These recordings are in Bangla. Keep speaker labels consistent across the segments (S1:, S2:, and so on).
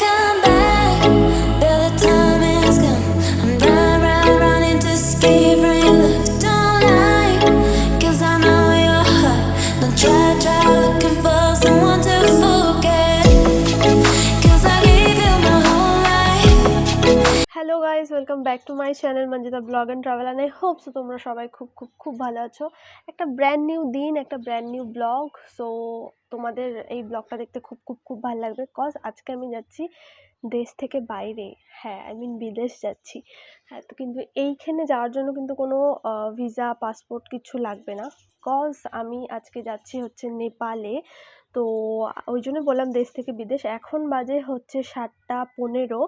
S1: gone. Welcome back to my
S2: channel Manjita blog and travel and I hope so তোমরা সবাই খুব খুব খুব ভালো আছো। একটা ব্র্যান্ড নিউ দিন, একটা ব্র্যান্ড নিউ ব্লগ সো তোমাদের এই ব্লগটা দেখতে খুব খুব খুব ভালো লাগবে। কজ আজকে আমি যাচ্ছি দেশ থেকে বাইরে। হ্যাঁ আই মিন বিদেশ যাচ্ছি। হ্যাঁ তো কিন্তু এইখানে যাওয়ার জন্য কিন্তু কোনো ভিসা পাসপোর্ট কিছু লাগবে না। কজ আমি আজকে যাচ্ছি হচ্ছে নেপালে। তো ওই জন্য বললাম দেশ থেকে বিদেশ। এখন বাজে হচ্ছে সাতটা পনেরো।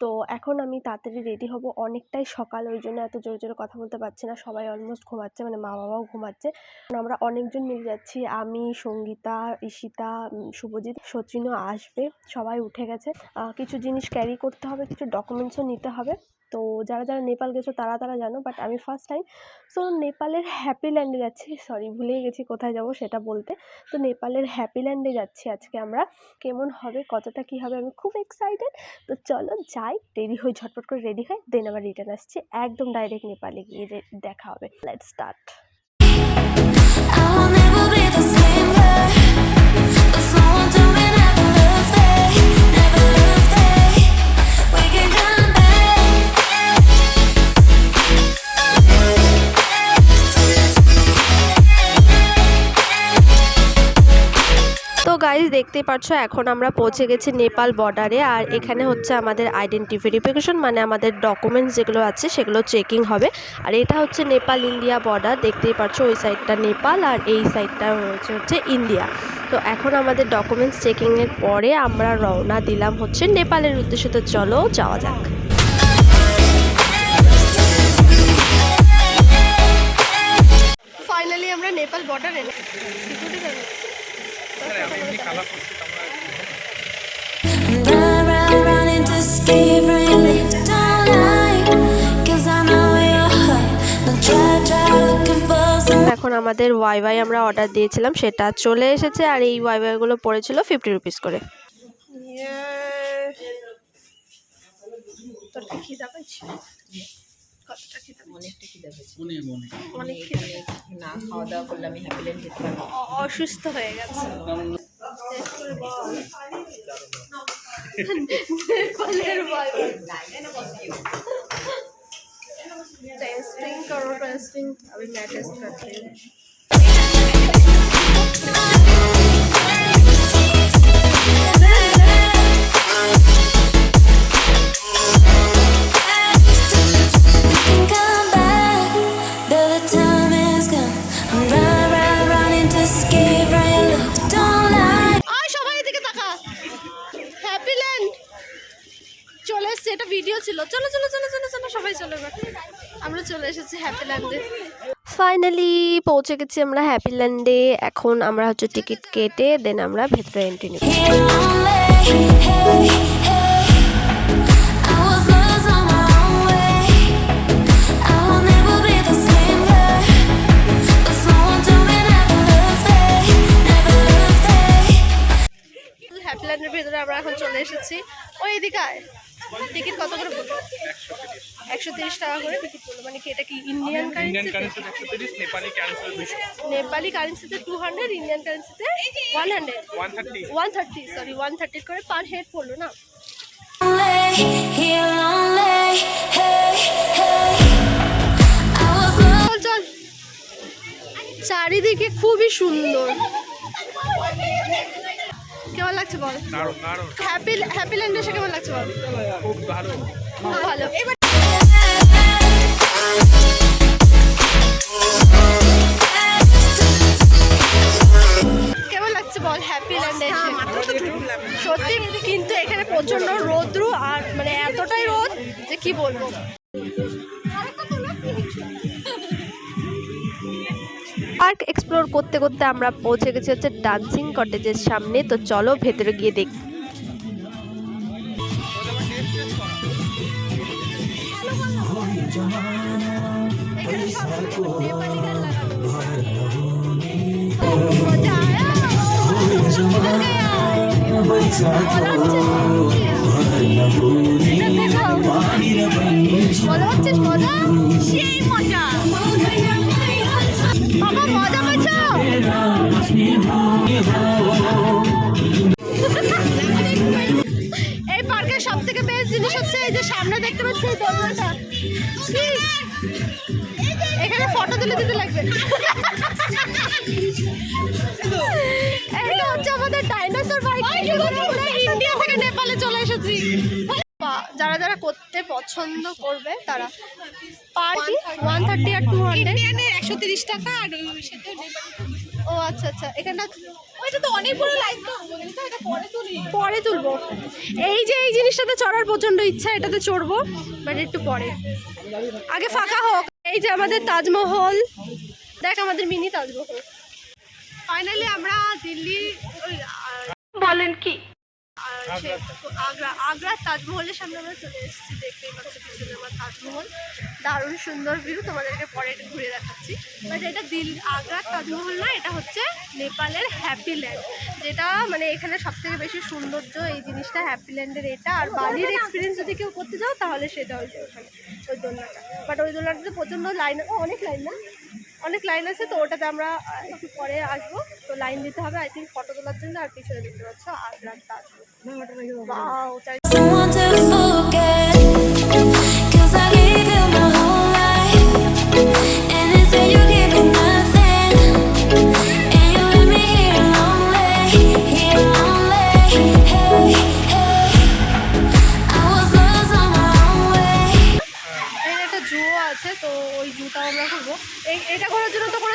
S2: তো এখন আমি তাড়াতাড়ি রেডি হব। অনেকটাই সকাল, ওই জন্য এত জোরে জোরে কথা বলতে পারছি না। সবাই অলমোস্ট ঘুমাচ্ছে মানে মা বাবাও ঘুমাচ্ছে আমরা অনেকজন মিলে যাচ্ছি। আমি, সঙ্গীতা, ঈশিতা শুভজিৎ সচিনও আসবে। সবাই উঠে গেছে। কিছু জিনিস ক্যারি করতে হবে, কিছু ডকুমেন্টসও নিতে হবে। তো যারা যারা নেপাল গেছো তারা তারা জানো বাট আমি ফার্স্ট টাইম সো নেপালের হ্যাপি ল্যান্ডে যাচ্ছি। সরি ভুলেই গেছি কোথায় যাব সেটা বলতে। তো নেপালের হ্যাপি ল্যান্ডে যাচ্ছি আজকে আমরা। কেমন হবে, কতটা কী হবে আমি খুব এক্সাইটেড তো চলো যাই রেডি হই, ঝটপট করে রেডি হয় দেন আবার রিটার্ন আসছি। একদম ডাইরেক্ট নেপালে গিয়ে দেখা হবে। লেট স্টার্ট দেখতেই পাচ্ছ এখন আমরা পৌঁছে গেছি নেপাল বর্ডারে আর এখানে হচ্ছে আমাদের আইডেন্টি ভেরিফিকেশন মানে আমাদের ডকুমেন্টস যেগুলো আছে, সেগুলো চেকিং হবে। আর এটা হচ্ছে নেপাল ইন্ডিয়া বর্ডার দেখতেই পাচ্ছ ওই সাইডটা নেপাল আর এই সাইডটা রয়েছে হচ্ছে ইন্ডিয়া। তো এখন আমাদের ডকুমেন্টস চেকিংয়ের পরে আমরা রওনা দিলাম হচ্ছে নেপালের উদ্দেশ্যে। তো চলো যাওয়া যাক। ফাইনালি আমরা নেপাল বর্ডারে এখন আমাদের ওয়াই ওয়াই আমরা অর্ডার দিয়েছিলাম, সেটা চলে এসেছে আর এই ওয়াই ওয়াইগুলো পড়েছিল ফিফটি রুপিস করে।
S3: না খাওয়া দাওয়া করলে আমি
S2: অসুস্থ হয়ে গেছে। টেস্টিং আমি ম্যাটেস্ট করছি ভিডিও ছিল। চলো চলো চলো চলো চলো সবাই চলো এবার। আমরা চলে এসেছি হ্যাপি ল্যান্ডে ফাইনালি পৌঁছে গেছি আমরা হ্যাপি ল্যান্ডে এখন আমরা হচ্ছে টিকিট কেটে দেন আমরা ভেতরে এন্ট্রি নেব. হ্যাপি ল্যান্ডের ভেতরে আমরা এখন চলে এসেছি। ওই এদিকে আয়। টিকিট কত করে পড়ল? একশো তিরিশ টাকা করে টিকিট পড়ল। মানে কি এটা কি ইন্ডিয়ান কারেন্সি
S4: নেপালি
S2: কারেন্সিতে two hundred Indian কারেন্সিতে
S4: one hundred
S2: one thirty sorry one thirty করে পার হেড পড়ল না? চারিদিকে খুবই সুন্দর। লাগছে বল? হ্যাপি হ্যাপি ল্যান্ড এসে কেমন লাগছে বল?
S4: খুব ভালো।
S2: খুব ভালো। কেমন লাগছে বল হ্যাপি ল্যান্ডে সত্যি কিন্তু এখানে প্রচণ্ড রোদ্রু আর মানে এতটাই রোদ যে কি বলব? পার্ক এক্সপ্লোর করতে করতে আমরা পৌঁছে গেছি হচ্ছে ডান্সিং কটেজের সামনে। তো চলো ভেতরে গিয়ে দেখি। মজা হচ্ছে মজা সেই মজা হচ্ছে,
S3: এই যে সামনে দেখতে পাচ্ছি এই কি? এখানে ফটো তুলে দিতে লাগবে। এটা হচ্ছে আমাদের ডাইনোসর বাইক ইন্ডিয়া থেকে নেপালে চলে এসেছি। যারা যারা করতে পছন্দ করবে তারা পার ওয়ান থার্টি আর টু হান্ড্রেড একশো তিরিশ টাকা আর ও আচ্ছা আচ্ছা। এখানটা ওইটা তো অনেক বড় লাইন পরে তুলবো। এই যে এই জিনিসটাতে চড়ার প্রচণ্ড ইচ্ছা এটাতে চড়বো বাট একটু পরে। আগে ফাঁকা হোক। এই যে আমাদের তাজমহল দেখ আমাদের মিনি তাজমহল। ফাইনালি আমরা দিল্লি বলেন কি? আগ্রা আগ্রার তাজমহলের সামনে আমরা চলে এসেছি দেখতেই পাচ্ছি পিছনে আমার তাজমহল। দারুণ সুন্দর ভিউ তোমাদেরকে পরে ঘুরে দেখাচ্ছি। বাট এটা দিল আগ্রার তাজমহল না এটা হচ্ছে নেপালের হ্যাপি ল্যান্ড যেটা মানে এখানে সব থেকে বেশি সৌন্দর্য এই জিনিসটা হ্যাপি ল্যান্ডের এটা। আর বালির এক্সপিরিয়েন্স যদি কেউ করতে যাও তাহলে সেটা হচ্ছে ওখানে ওই দোলনাটা। বাট ওই দোলনাটাতে প্রচণ্ড লাইন ও অনেক লাইন না? অনেক লাইন আছে তো ওটাতে আমরা একটু পরে আসব। তো লাইন দিতে হবে আই থিঙ্ক ফটো তোলার জন্য আর পিছনে দেখতে পাচ্ছ আগ্রার তাজমহল। Wow,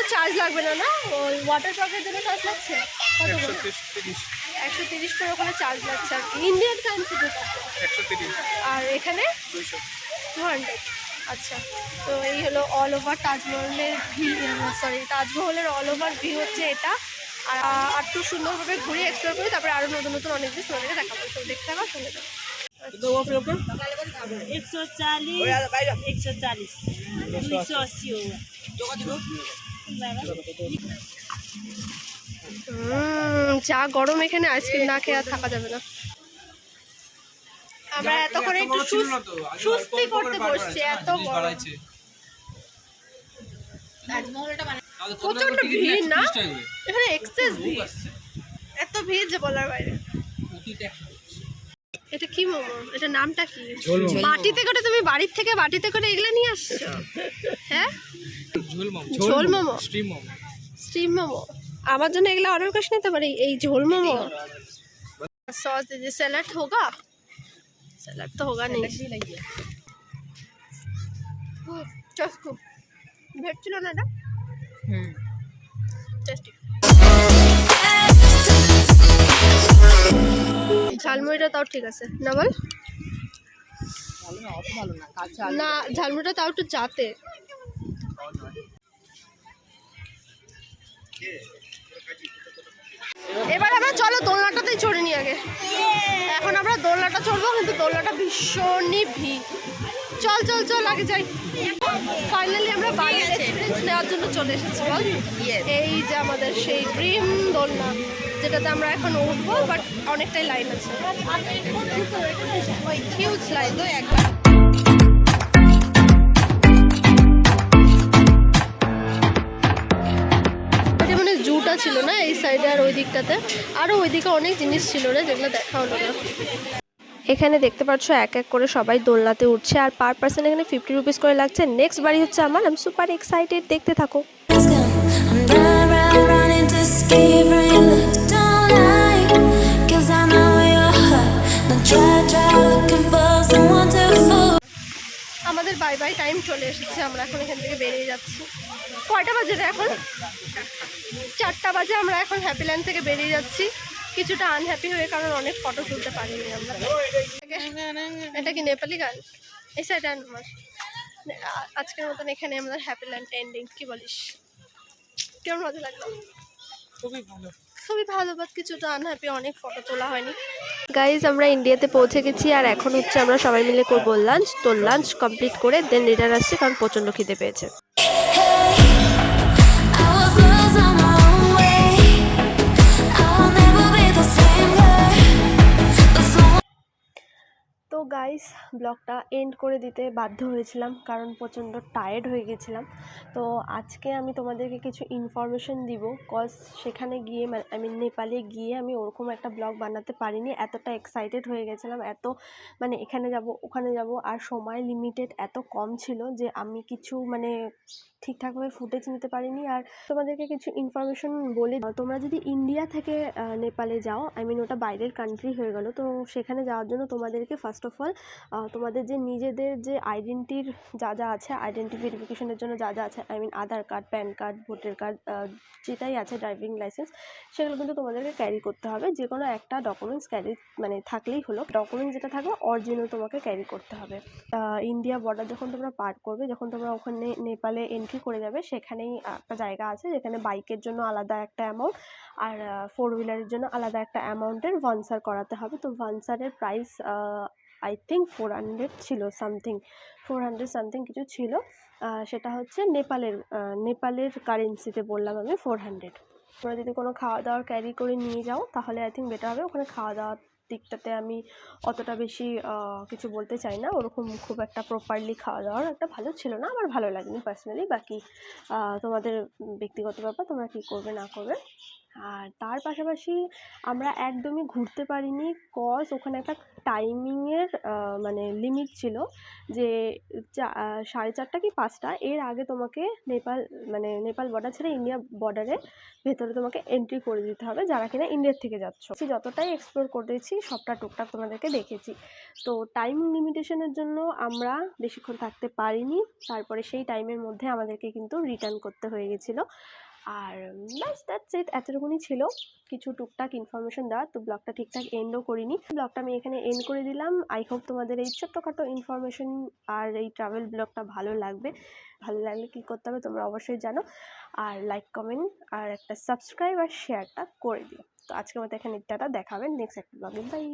S3: চার্জ লাগবে না না ওই ওয়াটার পার্কের জন্য চার্জ লাগছে কত
S4: একশো
S3: করে
S4: তিরিশ তিরিশ
S3: একশো তিরিশ করে ওখানে চার্জ লাগছে আর কি ইন্ডিয়ান কারেন্সি যেটা
S4: একশো তিরিশ
S3: আর এখানে
S4: দুইশো
S3: টু হান্ড্রেড আচ্ছা তো এই হলো অল ওভার তাজমহলের ভিউ সরি তাজমহলের অল ওভার ভিউ হচ্ছে এটা আর আর একটু সুন্দরভাবে ঘুরে এক্সপ্লোর করি তারপরে আরও নতুন নতুন অনেক জিনিস তোমাদেরকে দেখাবো তো দেখতে থাকা শুনে যাও
S5: एक सौ चालीस एक सौ चालीस दुई सौ अस्सी होगा
S3: হুম, যা গরম এখানে আইসক্রিম না খেয়ে আর থাকা যাবে না। আমরা এতক্ষণ একটু সুস- সুস্তি করতে বসছি এত গরম। প্রচণ্ড ভিড় না? এখানে এক্সেস ভিড়। এত ভিড় যে বলার বাইরে। এটা কি মোমো? এটা নামটা কি? বাটিতে করে তুমি বাড়ির থেকে বাটিতে করে এগুলো নিয়ে আসছো? হ্যাঁ?
S4: ঝোল মোমো
S3: স্টিম মোমো আমার জন্য এগুলো অর্ডার করে নিতে পারি এই ঝোল মোমো সস দিয়ে স্যালাড হোগা। স্যালাড তো হোগা নেই। ভেটছিল না এটা? ঝালমুড়িটা তাও ঠিক আছে। না বল? না ঝালমুড়িটা তাও একটু যাতে এবার আমরা চলো দোলনাটাতেই চড়ে নি আগে। এখন আমরা দোলনাটা চড়বো কিন্তু দোলনাটা ভীষণই ভিড়। চল চল চল আগে যাই। ফাইনালি আমরা বাড়ির এক্সপিরিয়েন্স নেওয়ার জন্য চলে এসেছি বল। এই যে আমাদের সেই ড্রিম দোলনা যেটাতে আমরা এখন উঠবো বাট অনেকটাই লাইন আছে। হিউজ লাইন তো একবার দিকটাতে। আরও ওইদিকে অনেক জিনিস ছিল রে যেগুলো দেখা হলো না। এখানে দেখতে পাচ্ছ এক এক করে সবাই দোলনাতে উঠছে আর পার পার্সন এখানে ফিফটি রুপিস করে লাগছে। নেক্সট বাড়ি হচ্ছে আমার। আমি সুপার এক্সাইটেড দেখতে থাকো. আমাদের বাই বাই টাইম চলে এসেছে। আমরা এখন এখান থেকে বেরিয়ে যাচ্ছি। কয়টা বাজে এখন? চারটা বাজে আমরা এখন হ্যাপি হ্যাপিল্যান্ড থেকে বেরিয়ে যাচ্ছি। কিছুটা আনহ্যাপি হয়ে কারণ অনেক ফটো তুলতে পারিনি আমরা। এটা কি নেপালি গান? এই সাইডে আমার। আজকের মতন এখানে আমাদের হ্যাপিল্যান্ড এন্ডিং কি বলিস? কেমন মজা লাগল?
S4: খুবই ভালো।
S3: খুবই ভালো বাট কিছুটা আনহ্যাপি অনেক ফটো তোলা হয়নি। গাইজ আমরা ইন্ডিয়াতে পৌঁছে গেছি আর এখন হচ্ছে আমরা সবাই মিলে করব লাঞ্চ তো লাঞ্চ কমপ্লিট করে দেন রিটার্ন আসছি কারণ প্রচণ্ড খিদে পেয়েছে।
S2: গাইস ব্লগটা এন্ড করে দিতে বাধ্য হয়েছিলাম কারণ প্রচণ্ড টায়ার্ড হয়ে গেছিলাম। তো আজকে আমি তোমাদেরকে কিছু ইনফরমেশন দিব কজ সেখানে গিয়ে মানে আই মিন নেপালে গিয়ে আমি ওরকম একটা ব্লগ বানাতে পারিনি। এতটা এক্সাইটেড হয়ে গেছিলাম, এত মানে এখানে যাব, ওখানে যাব, আর সময় লিমিটেড এত কম ছিল যে আমি কিছু মানে ঠিকঠাকভাবে ফুটেজ নিতে পারিনি। আর তোমাদেরকে কিছু ইনফরমেশন বলে তোমরা যদি ইন্ডিয়া থেকে নেপালে যাও আই মিন ওটা বাইরের কান্ট্রি হয়ে গেল, তো সেখানে যাওয়ার জন্য তোমাদেরকে ফার্স্ট অফ অল তোমাদের যে নিজেদের যে আইডেন্টির যা যা আছে আইডেন্টি ভেরিফিকেশনের জন্য যা যা আছে I mean Aadhaar card PAN card voter card যেটাই আছে ড্রাইভিং লাইসেন্স সেগুলো কিন্তু তোমাদেরকে ক্যারি করতে হবে। যে কোনো একটা ডকুমেন্টস ক্যারি মানে থাকলেই হলো। ডকুমেন্টস যেটা থাকবে অরিজিনাল তোমাকে ক্যারি করতে হবে। ইন্ডিয়া বর্ডার যখন তোমরা পার করবে, যখন তোমরা ওখানে নেপালে এন্ট্রি করে যাবে, সেখানেই একটা জায়গা আছে যেখানে বাইকের জন্য আলাদা একটা অ্যামাউন্ট আর ফোর হুইলারের জন্য আলাদা একটা অ্যামাউন্টের ভানসার করাতে হবে। তো ভানসারের price I think four hundred ছিল সামথিং ফোর হান্ড্রেড সামথিং কিছু ছিল। সেটা হচ্ছে নেপালের নেপালের কারেন্সিতে বললাম আমি ফোর হান্ড্রেড তোমরা যদি কোনো খাওয়া দাওয়ার ক্যারি করে নিয়ে যাও, তাহলে আই থিঙ্ক বেটার হবে। ওখানে খাওয়া দাওয়ার দিকটাতে আমি অতটা বেশি কিছু বলতে চাই না। ওরকম খুব একটা প্রপারলি খাওয়া দাওয়ার একটা ভালো ছিল না। আমার ভালো লাগেনি পার্সোনালি বাকি তোমাদের ব্যক্তিগত ব্যাপার, তোমরা কী করবে না করবে? আর তার পাশাপাশি আমরা একদমই ঘুরতে পারিনি কজ ওখানে একটা টাইমিংয়ের মানে লিমিট ছিল যে চা- সাড়ে চারটা কি পাঁচটা, এর আগে তোমাকে নেপাল মানে নেপাল বর্ডার ছেড়ে ইন্ডিয়া বর্ডারে ভেতরে তোমাকে এন্ট্রি করে দিতে হবে যারা কিনা ইন্ডিয়ার থেকে যাচ্ছ। যতটাই এক্সপ্লোর করেছি, সবটা টুকটাক তোমাদেরকে দেখেছি। তো টাইম লিমিটেশনের জন্য আমরা বেশিক্ষণ থাকতে পারিনি। তারপরে সেই টাইমের মধ্যে আমাদেরকে কিন্তু রিটার্ন করতে হয়ে গেছিল। আর ব্যাস দ্যাটস ইট এতটুকুনি ছিল। কিছু টুকটাক ইনফরমেশন দেওয়া তো ব্লগটা ঠিকঠাক এন্ডও করিনি। ব্লগটা আমি এখানে এন্ড করে দিলাম। আই হোপ তোমাদের এই ছোট্টখাটো ইনফরমেশন আর এই ট্রাভেল ব্লগটা ভালো লাগবে। ভালো লাগলে কী করতে হবে তোমরা অবশ্যই জানো। আর লাইক কমেন্ট আর একটা সাবস্ক্রাইব আর শেয়ারটা করে দিও। তো আজকের মতো এখানে টাটা। দেখাবেন নেক্সট একটা ব্লগে বাই